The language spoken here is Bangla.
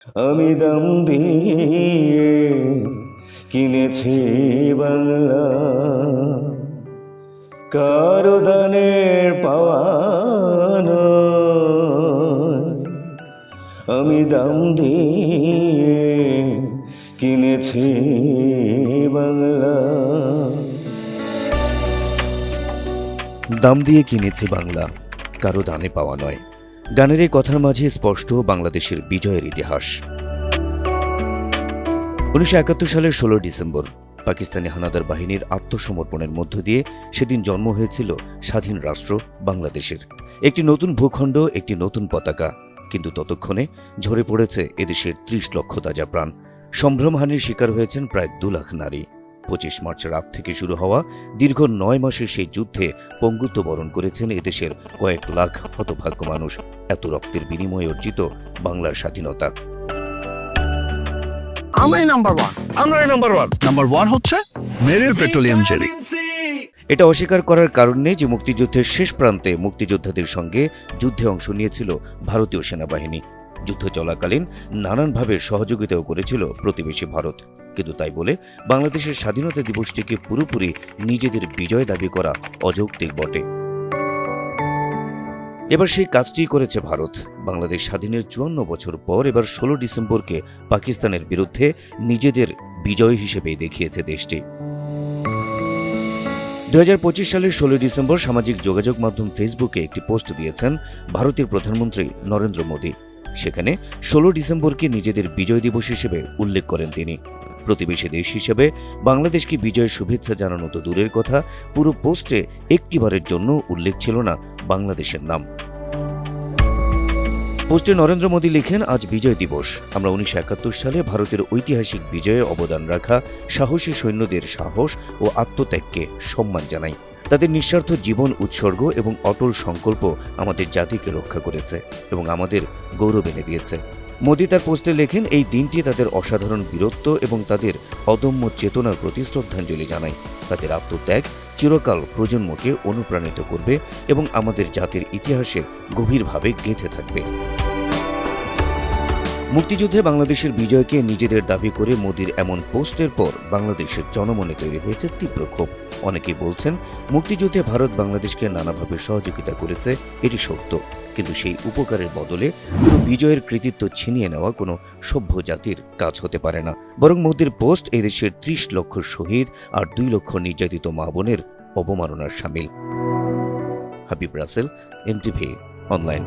আমি দাম দিয়ে কিনেছি বাংলা। কারও দানের পাওয়া আমি দাম দিয়ে কিনেছি বাংলা। দাম দিয়ে কিনেছি বাংলা, কারও দানে পাওয়া নয়। গানের এই কথার মাঝে স্পষ্ট বাংলাদেশের বিজয়ের ইতিহাস। উনিশশো একাত্তর সালের ষোলো ডিসেম্বর, পাকিস্তানি হানাদার বাহিনীর আত্মসমর্পণের মধ্য দিয়ে সেদিন জন্ম হয়েছিল স্বাধীন রাষ্ট্র বাংলাদেশের। একটি নতুন ভূখণ্ড, একটি নতুন পতাকা। কিন্তু ততক্ষণে ঝরে পড়েছে এদেশের ত্রিশ লক্ষ তাজা প্রাণ। সম্ভ্রমহানির শিকার হয়েছেন প্রায় দু লাখ নারী। পঁচিশ মার্চ রাত থেকে শুরু হওয়া দীর্ঘ নয় মাসের সেই যুদ্ধে পঙ্গুত্ব বরণ করেছেন এদেশের কয়েক লাখ হতভাগ্য মানুষ। এত রক্তের বিনিময়ে অর্জিত বাংলার স্বাধীনতা। আমরাই নাম্বার ওয়ান আমরাই নাম্বার ওয়ান নাম্বার ওয়ান হচ্ছে মেরিল পেট্রোলিয়াম জেলি। এটা অস্বীকার করার কারণ নেই যে মুক্তিযুদ্ধের শেষ প্রান্তে মুক্তিযোদ্ধাদের সঙ্গে যুদ্ধে অংশ নিয়েছিল ভারতীয় সেনাবাহিনী। যুদ্ধ চলাকালীন নানানভাবে সহযোগিতাও করেছিল প্রতিবেশী ভারত। কিন্তু তাই বলে বাংলাদেশের স্বাধীনতা দিবসটিকে পুরোপুরি নিজেদের বিজয় দাবি করা অযৌক্তিক বটে। এবার সেই কাজটি করেছে ভারত। বাংলাদেশ স্বাধীনের চুয়ান্ন বছর পর এবার ষোলো ডিসেম্বরকে পাকিস্তানের বিরুদ্ধে নিজেদের বিজয় হিসেবে দেখিয়েছে দেশটি। দু সালের ষোলো ডিসেম্বর সামাজিক যোগাযোগ মাধ্যম ফেসবুকে একটি পোস্ট দিয়েছেন ভারতের প্রধানমন্ত্রী নরেন্দ্র মোদী। সেখানে ষোলো ডিসেম্বরকে নিজেদের বিজয় দিবস হিসেবে উল্লেখ করেন তিনি। প্রতিবেশী দেশ হিসেবে বাংলাদেশকে বিজয়ের শুভেচ্ছা জানানো তো দূরের কথা, পুরো পোস্টে একটিবারের জন্য উল্লেখ ছিল না বাংলাদেশের নাম। পোস্টে নরেন্দ্র মোদী লিখেন, আজ বিজয় দিবস। আমরা উনিশশো একাত্তর সালে ভারতের ঐতিহাসিক বিজয়ে অবদান রাখা, সাহসী সৈন্যদের সাহস ও আত্মত্যাগকে সম্মান জানাই। তাদের নিঃস্বার্থ জীবন উৎসর্গ এবং অটল সংকল্প আমাদের জাতিকে রক্ষা করেছে এবং আমাদের গৌরব এনে দিয়েছে। মোদী তার পোস্টে লেখেন, এই দিনটি তাদের অসাধারণ বীরত্ব এবং তাদের অদম্য চেতনার প্রতি শ্রদ্ধাঞ্জলি জানাই। তাদের আত্মত্যাগ চিরকাল প্রজন্মকে অনুপ্রাণিত করবে এবং আমাদের জাতির ইতিহাসে গভীরভাবে গেঁথে থাকবে। মুক্তিযুদ্ধে বাংলাদেশের বিজয়কে নিজেদের দাবি করে মোদির এমন পোস্টের পর বাংলাদেশের জনমনে তৈরি হয়েছে তীব্র ক্ষোভ। অনেকেই বলছেন, মুক্তিযুদ্ধে ভারত বাংলাদেশকে নানাভাবে সহযোগিতা করেছে, এটি সত্য। কিন্তু সেই উপকারের বদলে কোনো বিজয়ের কৃতিত্ব ছিনিয়ে নেওয়া কোনো সভ্য জাতির কাজ হতে পারে না। বরং মোদির পোস্ট এদেশের ত্রিশ লক্ষ শহীদ আর দুই লক্ষ নির্যাতিত মা বোনের অবমাননার সামিল। Habib Rasel, NTV, online.